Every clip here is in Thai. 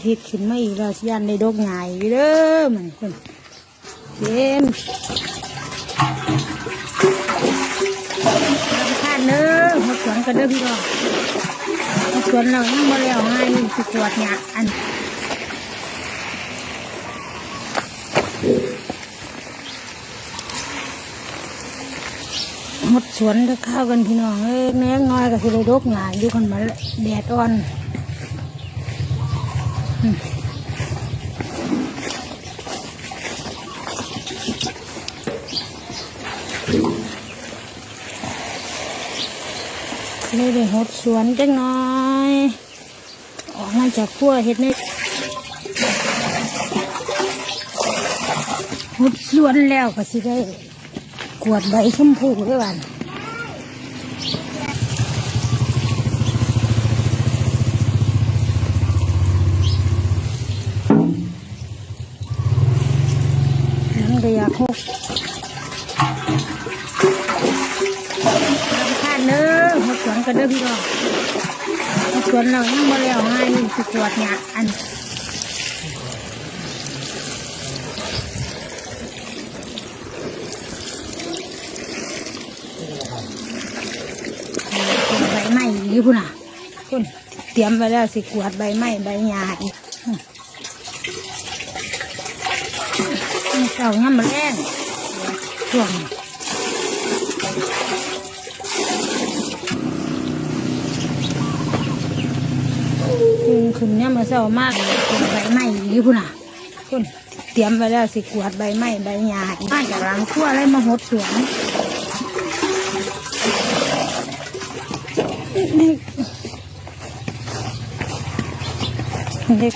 อาทิตย์ขึ้นมาอีกแล้วสิยันในดกไงเด้อมันคนเย็นรำคาญเด้อหดสวนกันเด้อพี่น้องหดสวนเรายังบ่แล้วง่ายสิปวดเนี่ยอันหมดสวนก็ข้าวกันพี่น้องเอ้ยแม่งน้อยก็สิเลยดกหงายอยู่คนมาแดดอ่อน เลยได้หดสวนจังน้อย ออกมาจากขั้วเห็ดในหดสวนแล้วก็สิได้กวดใบชมพูด้วยวันน้ำกระยาคุกรำคาญเด้อหดสวน กันเด้อพี่น้องสวนเรายังบ่แล้วง่ายสิกวดเนี่ยอันใบไม้อยู่พุ่นน่ะคุณเตรียมไว้แล้วสิกวดใบไม้ใบหญ้าอีกเก่าย่ำมาแรงช่วง คืนคืนย่ำมาเศร้ามากเลยกวใบไม้อยู่พุ่นน่ะคุณเตรียมไว้แล้วสิกวดใบไม้ใบหญ้าอีกมาจากหลังขั้วอะไรมาหดสวนเด็กเด็ก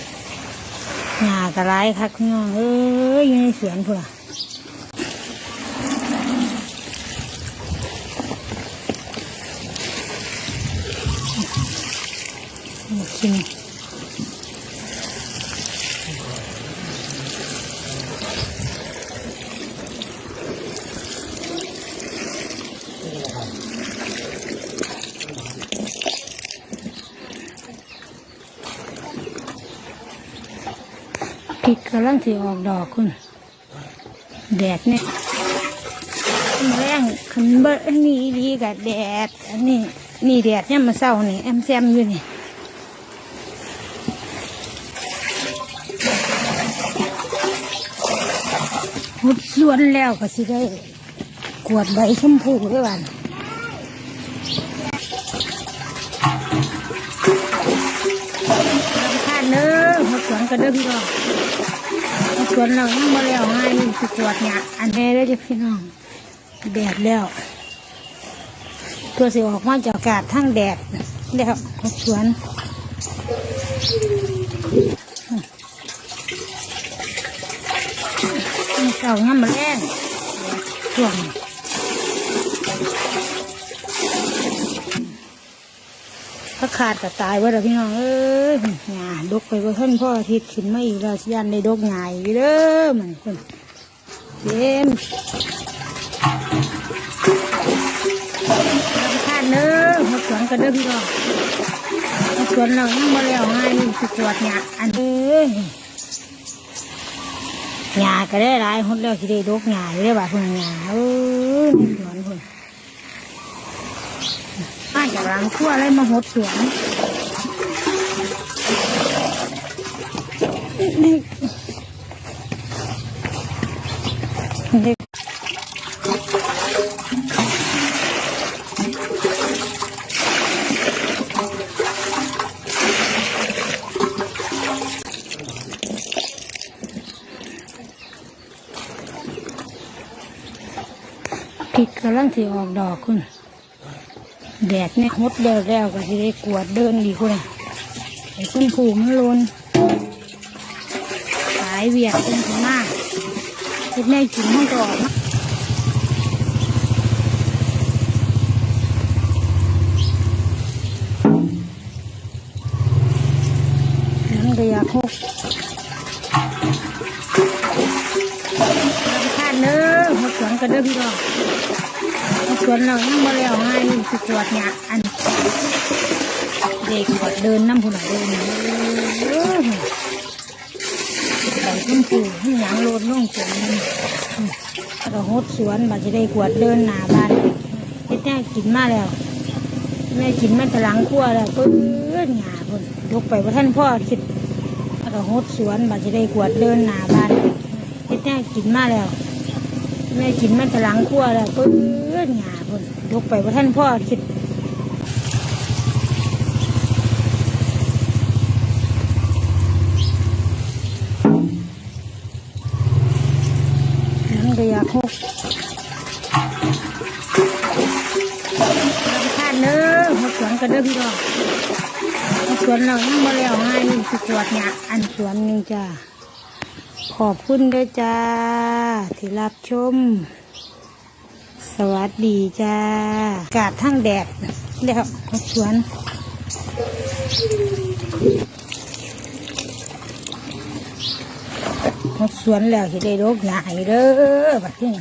หญ้ากระไรคักน้องเอ้ยอยู่ในสวนพุ่นน่ะกิน กำลังสิออกดอกคุณแดดเนี่ยมาแรงขันเบอร์นนี้ดีกับแดด อันนี้นี่แดดเนี่ยมาเศร้านี่แอมแซมอยู่นี่หดสวนแล้วก็สิได้กวดใบชมพูด้วยวันรำคาญเด้อหดสวนกันเด้อพี่น้อง สวนเรายังมาแล้วง่ายสิขวดเนี่ยอันนี้ได้จะพี่น้องแดดแล้ว ตัวสีออกมาจากอากาศทั้งแดดแล้วหดสวนเก่าย่นมาแรงช่วง ถ้าขาดก็ตายว่าเด้อพี่น้องเอ้ยหญ้าดกไปว่าท่านพ่ออาทิตย์ขึ้นมาอีกแล้วสิยันในดกงายเด้อมันคนเย็นรำคาญเด้อหดสวนกันเด้อพี่น้องหดสวนเรายังบ่แล้วง่ายสิกวดเนี่ยอันเอ้ยหญ้าก็ได้หลายคนแล้วที่ได้ดกหญ้ายู่ได้บ่าพุ่นหญ้าเอ้ยในสวนพุ่นมางขั้วอะไรมาหดสวนนี่เด็กพริกกำลังสิออกดอกคุณ แดดเนี่ยหดเดินแล้วก็สิได้กวดเดินดีคุณไอ้คุณผูมันลนสายเวียดเป็นขมากเฮ็ดแม่กินห้องก็ออกมาน้ำกระยาคุกรำคาญเด้อหดสวนกันเด้อพี่น้อง สวนเรายังบ่แล้วง่ายสิกวดเนี่ยอันเด็กกวดเดินน้ำผู้หน่อยเดินเด้อชมพูให้หยังโลดลงจนมันอืมแล้วก็หดสวนบัดจะได้กวดเดินหนาบ้านแน่กินมาแล้ว แม่กินมาตหลังครัวแล้วก็เอื้อนหยาพุ่นยกไปว่าท่านพ่อคิดแล้วก็หดสวนบัดจะได้กวดเดินหนาบ้านแน่กินมาแล้วแม่กินมาตหลังครัวแล้วก็ เอื้อนหยาพุ่นยกไปว่าท่านพ่อคิดน้ำก็อยากหกรำคาญเด้อหดสวนกันเด้อพี่น้องหดสวนเรายังมาแล้วง่ายนี่สิกวดเนี่ยอันสวนนึงจ้าขอบคุณด้วยจ้า ที่รับชม สวัสดีจ้ากาดทั้งแดดแล้วหดสวนสวนแล้วสิได้โรคใหญ่เด้อบัดนี้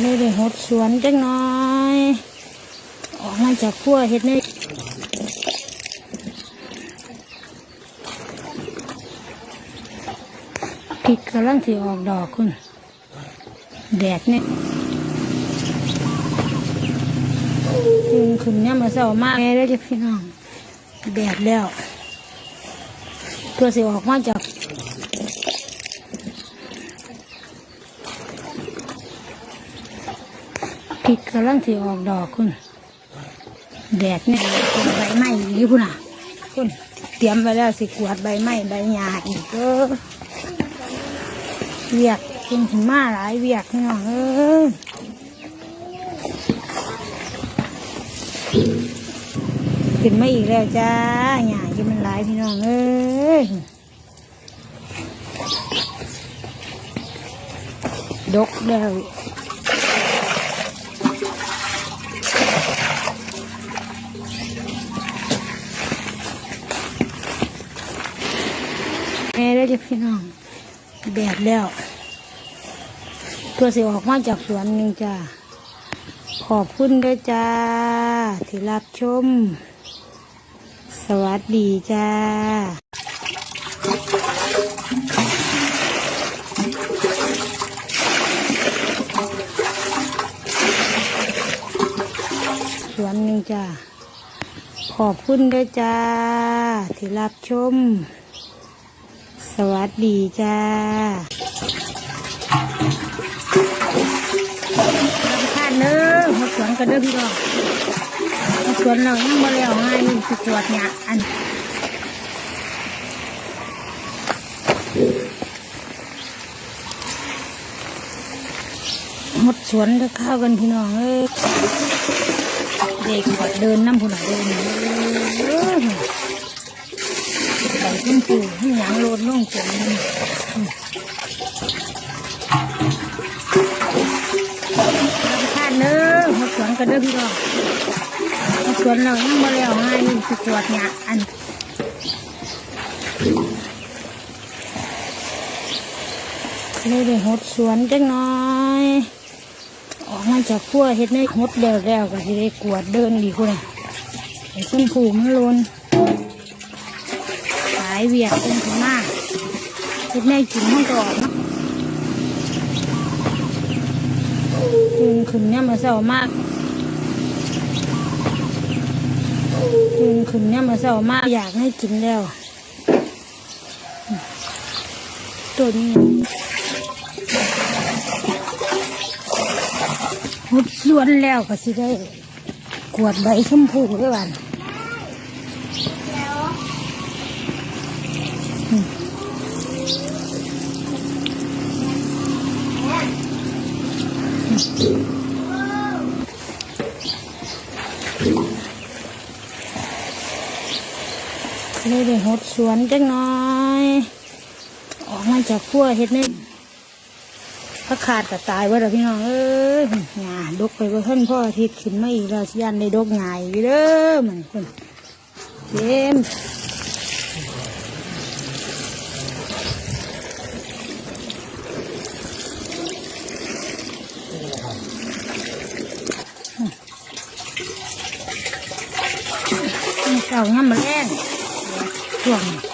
เลยได้หดสวนจังน้อย ออกมาจากขั้วเห็ดนี่ กำลังที่ออกดอกคุณแดดเนี่ยขึ้นขึ้นเนี่ยมาเศร้ามากแม่ได้จ้ะพี่น้อง แดดแล้วเพื่อสิออกมาจากพริกกำลังที่ออกดอกคุณแดดเนี่ยเป็นใบไม้อย่างนี้คุณอะคุณเตรียมไว้แล้วสิกวาดใบไม้ใบหญ้าอีกเออ เวียกคุณถึงมาหลายเวียกพี่น้องเออขึ้นมาอีกแล้วจ้าหยาที่มันหลายพี่น้องเอ้ยดกแล้วแม่ได้จะพี่น้อง แดดแล้วเพื่อสิออกมาจากสวนหนึ่งจ้าขอบคุณด้วยจ้า ที่รับชม สวัสดีจ้าสวนหนึ่งจ้าขอบคุณด้วยจ้า ที่รับชม สวัสดีจ้ารำคาญเด้อหดสวนกันเด้อพี่น้องหดสวนเรายังมาแล้วง่ายนี่สิกวดเนี่ยอันหดสวนก็เข้าวกันพี่น้องเอ้ยเด็กกวดเดินน้ำผู้หน่อยเดินเออ ใส่ขึ้นปูให้หยังโลดลงจนมันรำคาญเด้อหดสวนกันเด้อพี่น้องหดสวนเรายังมาแล้วง่ายนี่สิกวดเนี่ยอันเลยได้หดสวนจังน้อยออกมาจากขั้วเฮ็ดในหดแล้วแล้วก็สิได้กวดเดินดีคุณไอ้ส้มผูมันลนสาย เวียดเป็นขมากเฮ็ดในกินห้องก็ออกมาขึ้นขึ้นเนี่ยมาเศร้ามากขึ้นขึ้นเนี่ยมมาเศร้ามากอยากให้กินแล้วตัวนี้หุดส่วนแล้วก็สิได้ กวดใบชมพูด้วยวัน ได้หดสวนจังน้อย ออกมาจากขั้วเฮ็ดในพระขาดก็ตายไว้แล้วพี่น้องเอ้ยหงาดกไปว่าท่านพ่ออาทิตย์ขึ้นมาอีกแล้วยันได้ดกง่ายอยู่เด้อมันคนเต็มเก่าย่ำมาแรง ช่วงนี้